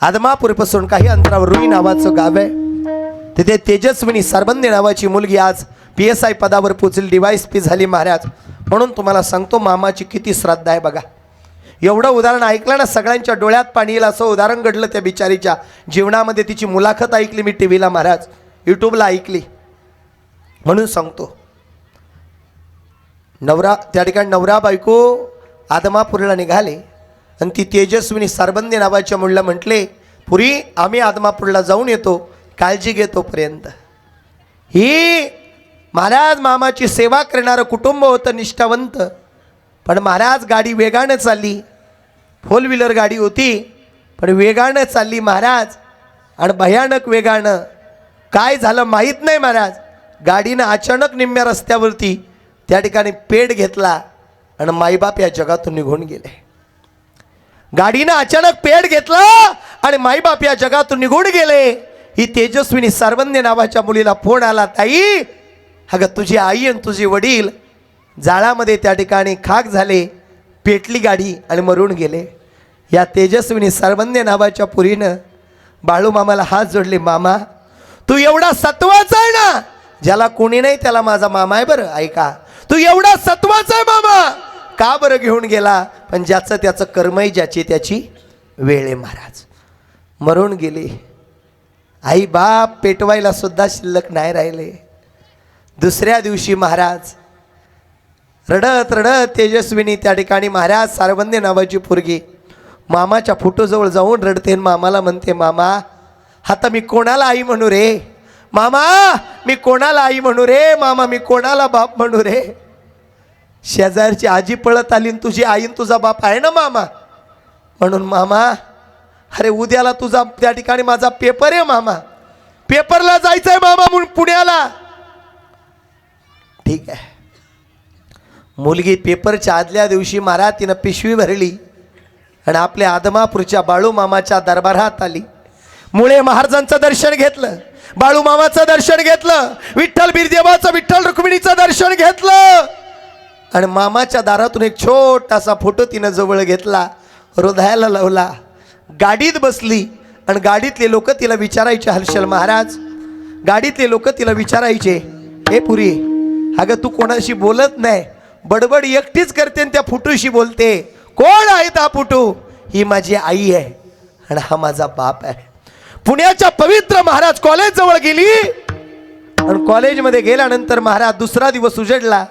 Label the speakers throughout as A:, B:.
A: आदमापूरपासून काही अंतरावर रुई नावाचं गाव आहे. तिथे तेजस्विनी सरबंदे नावाची मुलगी आज पी एस आय पदावर पोचली डिवाईस पी झाली महाराज. म्हणून तुम्हाला सांगतो मामाची किती श्रद्धा आहे बघा. एवढं उदाहरण ऐकलं ना सगळ्यांच्या डोळ्यात पाणी येईल असं उदाहरण घडलं त्या बिचारीच्या जीवनामध्ये. तिची मुलाखत ऐकली मी टी व्हीला महाराज यूट्यूबला ऐकली. म्हणून सांगतो. नवरा त्या ठिकाणी नवरा बायको आदमापूरला निघाले. आणि ती तेजस्विनी सारबंदी नावाच्या मुलीला म्हटले पुरी आम्ही आदमापूरला जाऊन येतो काळजी घेतोपर्यंत ही महाराज मामाची सेवा करणारं कुटुंब होतं निष्ठावंत पण महाराज गाडी वेगानं चालली. फोर व्हीलर गाडी होती पण वेगानं चालली महाराज. आणि भयानक वेगानं काय झालं माहीत नाही महाराज. गाडीनं अचानक निम्म्या रस्त्यावरती त्या ठिकाणी पेट घेतला आणि माईबाप या जगातून निघून गेले. गाडीनं अचानक पेड घेतला आणि माईबाप या जगातून निघून गेले. ही तेजस्विनी सारवंदे नावाच्या मुलीला फोन आला ताई अगं तुझी आई आणि तुझे वडील जाळामध्ये त्या ठिकाणी खाक झाले पेटली गाडी आणि मरून गेले. या तेजस्विनी सारवंदे नावाच्या पुरीनं बाळू मामाला हात जोडले मामा तू एवढा सत्वाचा आहे ना ज्याला कोणी नाही त्याला माझा मामा आहे बरं ऐका. तू एवढा सत्वाचा आहे मामा का बरं घेऊन गेला? पण ज्याचं त्याचं कर्मही ज्याची त्याची वेळ आहे महाराज. मरून गेले. आई बाप पेटवायला सुद्धा शिल्लक नाही राहिले. दुसऱ्या दिवशी महाराज रडत रडत तेजस्विनी त्या ठिकाणी महाराज सारबंदे नावाची पोरगी मामाच्या फोटोजवळ जाऊन रडते मामाला म्हणते मामा आता मी कोणाला आई म्हणू रे? मामा मी कोणाला आई म्हणू रे? मामा मी कोणाला बाप म्हणू रे? शेजारची आजी पळत आली आणि तुझी आई तुझा बाप आहे ना मामा? म्हणून मामा अरे उद्याला तुझा त्या ठिकाणी माझा पेपर आहे मामा. पेपरला जायचं आहे मामा म्हणून पुण्याला. ठीक आहे. मुलगी पेपरच्या आदल्या दिवशी मारा तिनं पिशवी भरली आणि आपल्या आदमापूरच्या बाळू मामाच्या दरबारात आली. मुळे महाराजांचं दर्शन घेतलं बाळू मामाचं दर्शन घेतलं विठ्ठल बिरदेवाचं विठ्ठल रुक्मिणीचं दर्शन घेतलं. आणि मामाच्या दारातून एक छोटासा फोटो तिनं जवळ घेतला हृदयाला लावला. गाडीत बसली आणि गाडीतले लोक तिला विचारायचे हर्षल महाराज गाडीतले लोक तिला विचारायचे हे पुरी अगं तू कोणाशी बोलत नाही बडबड एकटीच करते आणि त्या फुटूशी बोलते. कोण आहे हा फुटू? ही माझी आई आहे आणि हा माझा बाप आहे. पुण्याच्या पवित्र महाराज कॉलेज जवळ गेली. आणि कॉलेजमध्ये गेल्यानंतर महाराज दुसरा दिवस उजडला.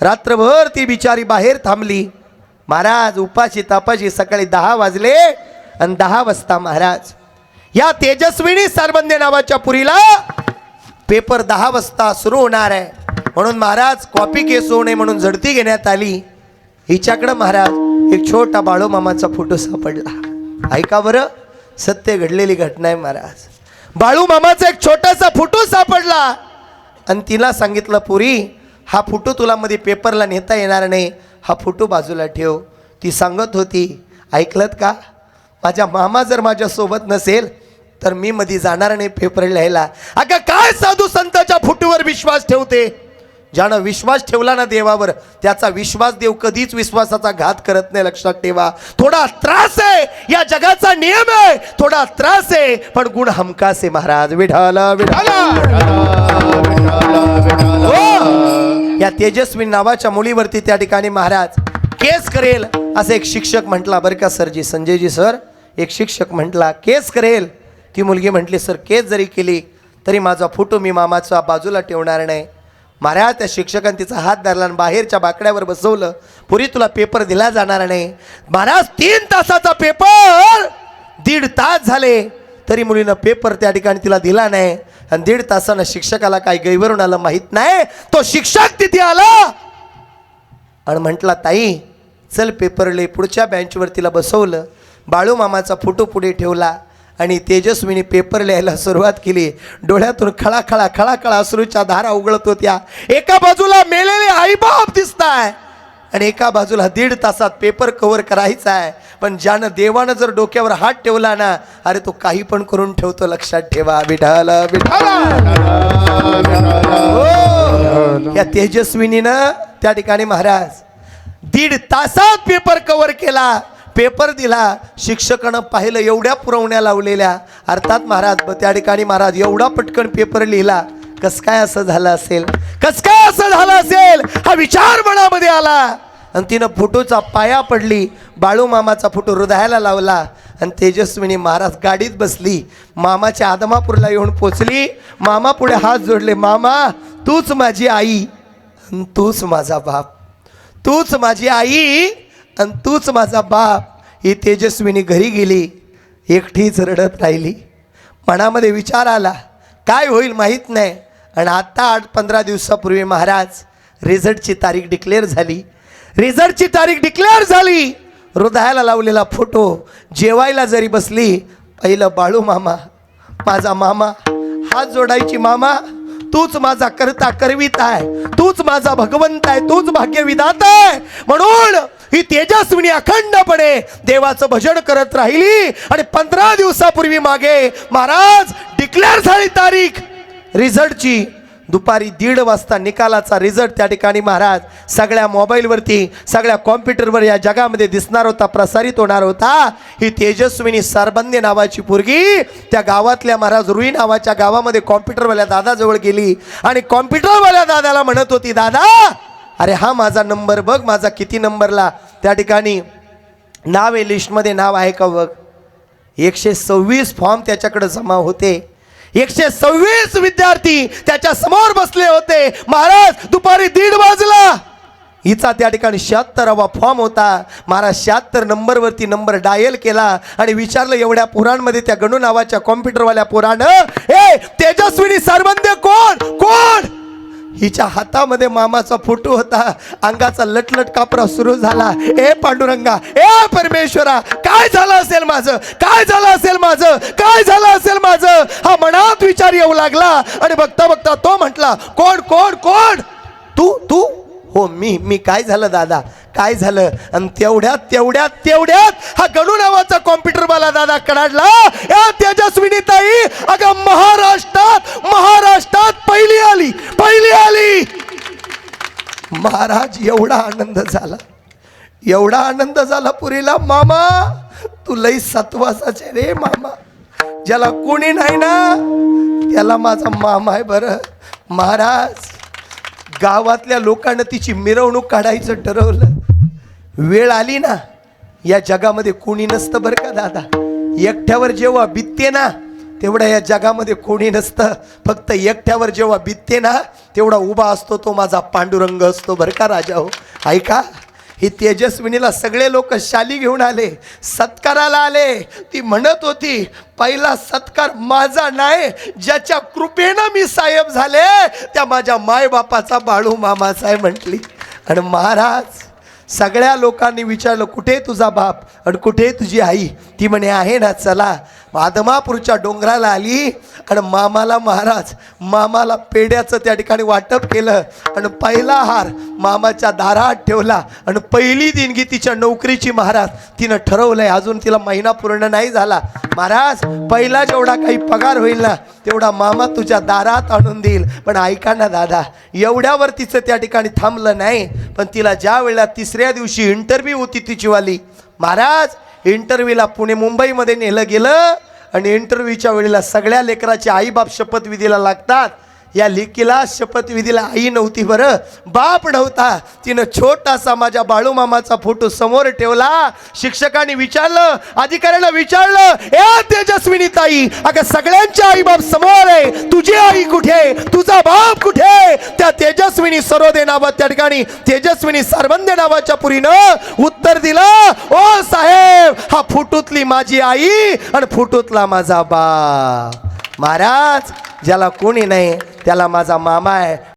A: रात्रभर ती बिचारी बाहेर थांबली. महाराज उपाशी तापाशी सकाळी दहा वाजले आणि दहा वाजता महाराज या तेजस्विनी सरबंदे नावाच्या पुरीला पेपर दहा वाजता सुरू होणार आहे. म्हणून महाराज कॉपी केस होऊ नये म्हणून झडती घेण्यात आली. हिच्याकडं महाराज एक छोटा बाळूमामाचा फोटो सापडला. ऐका बरं सत्य घडलेली घटना आहे महाराज. बाळू मामाचा एक छोटासा फोटो सापडला. आणि तिला सांगितलं पुरी हा फोटो तुला मध्ये पेपरला नेता येणार नाही हा फोटो बाजूला ठेव. ती सांगत होती ऐकलत का? माझ्या मामा जर माझ्यासोबत नसेल तर मी मध्ये जाणार नाही पेपर लिहायला. अगं काय साधू संताच्या फोटोवर विश्वास ठेवते? ज्यानं विश्वास ठेवला ना देवावर त्याचा विश्वास देव कधीच विश्वासाचा घात करत नाही लक्षात ठेवा. थोडा त्रास आहे या जगाचा नियम आहे. थोडा त्रास आहे पण गुण हमकास आहे महाराज. विढाला हो या तेजस्वी नावाच्या मुलीवरती त्या ठिकाणी महाराज केस करेल असं एक शिक्षक म्हटला बरं का सरजी संजयजी सर. एक शिक्षक म्हटला केस करेल. ती मुलगी म्हटली सर केस जरी केली तरी माझा फोटो मी मामाचा बाजूला ठेवणार नाही. महाराज त्या शिक्षकाने तिचा हात धरला आणि बाहेरच्या बाकड्यावर बसवलं पुरी तुला पेपर दिला जाणार नाही. महाराज तीन तासाचा पेपर! दीड तास झाले तरी मुलीनं पेपर त्या ठिकाणी तिला दिला नाही. आणि दीड तासानं शिक्षकाला काही गैवरून आलं माहीत नाही तो शिक्षक तिथे आला. आणि म्हटला ताई चल पेपरले पुढच्या बेंचवर तिला बसवलं. बाळू मामाचा फोटो पुढे ठेवला आणि तेजस्वीने पेपर लिहायला सुरुवात केली. डोळ्यातून खळाखळा खळाखळा अश्रूच्या धारा उघळत होत्या. एका बाजूला मेलेले आईबाप दिसताय. आणि एका बाजूला दीड तासात पेपर कव्हर करायचा आहे. पण ज्यानं देवानं जर डोक्यावर हात ठेवला ना अरे तो काही पण करून ठेवतो लक्षात ठेवा. विठाला विठाला हो. या तेजस्विनीनं त्या ठिकाणी महाराज दीड तासात पेपर कव्हर केला. पेपर दिला. शिक्षकानं पाहिलं एवढ्या पुरवण्या लावलेल्या. अर्थात महाराज ब- त्या ठिकाणी महाराज एवढा पटकन पेपर लिहिला. कस काय असं झालं असेल? कस काय असं झालं असेल? हा विचार मनामध्ये आला. आणि तिनं फोटोचा पाया पडली बाळू मामाचा फोटो हृदयाला लावला आणि तेजस्विनी महाराज गाडीत बसली. मामाच्या आदमापूरला येऊन पोचली. मामा पुढे हात जोडले मामा तूच माझी आई आणि तूच माझा बाप. तूच माझी आई आणि तूच माझा बाप. ही तेजस्विनी घरी गेली एकटीच रडत राहिली. मनामध्ये विचार आला काय होईल माहीत नाही. आणि आत्ता आठ पंधरा दिवसापूर्वी महाराज रिझल्टची तारीख डिक्लेअर झाली. रिझल्टची तारीख डिक्लेअर झाली. हृदयाला लावलेला फोटो जेवायला जरी बसली पहिलं बाळू मामा माझा मामा हात जोडायची मामा तूच माझा करता करवित आहे तूच माझा भगवंत आहे तूच भाग्यविधाता आहे. म्हणून ही तेजस्विनी अखंडपणे देवाचं भजन करत राहिली. आणि पंधरा दिवसापूर्वी मागे महाराज डिक्लेअर झाली तारीख. रिझल्टची दुपारी दीड वाजता निकालाचा रिझल्ट त्या ठिकाणी महाराज. सगळ्या मोबाईलवरती सगळ्या कॉम्प्युटरवर या जगामध्ये दिसणार होता प्रसारित होणार होता. ही तेजस्विनी सरबंदे नावाची पोरगी त्या गावातल्या महाराज रुई नावाच्या गावामध्ये कॉम्प्युटरवाल्या दादाजवळ गेली आणि कॉम्प्युटरवाल्या दादाला म्हणत होती दादा अरे हा माझा नंबर बघ माझा किती नंबरला? त्या ठिकाणी नाव आहे लिस्टमध्ये नाव आहे का बघ? एकशे सव्वीस फॉर्म त्याच्याकडे जमा होते. एकशे सव्वीस विद्यार्थी त्याच्यासमोर बसले होते. महाराज दुपारी दीड वाजला. हिचा त्या ठिकाणी शहात्तरावा फॉर्म होता. महाराज शहात्तर नंबरवरती नंबर डायल केला आणि विचारलं एवढ्या पोरांमध्ये त्या गणू नावाच्या कॉम्प्युटरवाल्या पुराण ए तेजस्विनी सरबंदे कोण? कोण? हिच्या हातामध्ये मामाचा फोटो होता. अंगाचा लटलट कापरा सुरू झाला. ए पांडुरंगा ए परमेश्वरा काय झालं असेल माझं? काय झालं असेल माझं? काय झालं असेल विचार येऊ लागला. आणि बघता बघता तो म्हटला कोण कोण कोण? तू तू? हो मी मी. काय झालं दादा? काय झालं? आणि तेवढ्यात तेवढ्यात तेवढ्यात हा गणू नावाचा कॉम्प्युटरवाला दादा कडाडला. या तेजस्विनी ताई अगं महाराष्ट्रात महाराष्ट्रात पहिली आली पहिली आली. महाराज एवढा आनंद झाला. एवढा आनंद झाला पुरीला. मामा तू लई सत्वासाचे रे मामा. ज्याला कोणी नाही ना त्याला माझा मामा आहे बरं. महाराज गावातल्या लोकांना तिची मिरवणूक काढायचं ठरवलं. वेळ आली ना या जगामध्ये कोणी नसतं बरं का दादा. एकट्यावर जेव्हा बित्ते ना तेवढा या जगामध्ये कोणी नसतं. फक्त एकट्यावर जेव्हा बित्ते ना तेवढा उभा असतो तो माझा पांडुरंग असतो बरं का राजा हो. ऐका. ही तेजस्विनीला सगळे लोक शाली घेऊन आले सत्काराला आले. ती म्हणत होती पहिला सत्कार माझा नाही ज्याच्या कृपेनं मी साहेब झाले त्या माझ्या मायबापाचा बाळू मामाचा आहे म्हटली. आणि महाराज सगळ्या लोकांनी विचारलं कुठे तुझा बाप? आणि कुठे तुझी आई? ती म्हणे आहे ना चला. आदमापूरच्या डोंगराला आली आणि मामाला महाराज मामाला पेड्याचं त्या ठिकाणी वाटप केलं आणि पहिला हार मामाच्या दारात ठेवला आणि पहिली दिनगी तिच्या नोकरीची महाराज तिनं ठरवलंय. अजून तिला महिना पूर्ण नाही झाला. महाराज पहिला जेवढा काही पगार होईल ना तेवढा मामा तुझ्या दारात आणून देईल. पण ऐका ना दादा एवढ्यावर तिचं त्या ठिकाणी थांबलं नाही पण तिला ज्या वेळेला तिसऱ्या दिवशी इंटरव्ह्यू होती तिचीवाली महाराज इंटरव्ह्यूला पुणे मुंबईमध्ये नेलं गेलं आणि इंटरव्ह्यूच्या वेळेला सगळ्या लेकराचे आईबाप शपथविधीला लागतात. या लेकीला शपथविधीला आई नव्हती बरं. बाप नव्हता. तिनं छोटासा माझ्या बाळूमामाचा फोटो समोर ठेवला. शिक्षकांनी विचारलं अधिकाऱ्याला विचारलं ए तेजस्विनी ताई अगं सगळ्यांच्या आई बाप समोर आहे. तुझी आई कुठे? तुझा बाप कुठे? त्या तेजस्विनी सरोदे नावात त्या ठिकाणी तेजस्विनी सरबंदे नावाच्या पुरीनं उत्तर दिलं ओ साहेब हा फुटूतली माझी आई आणि फुटूतला माझा बाप. महाराज ज्याला कोणी नाही त्याला माझा मामा आहे.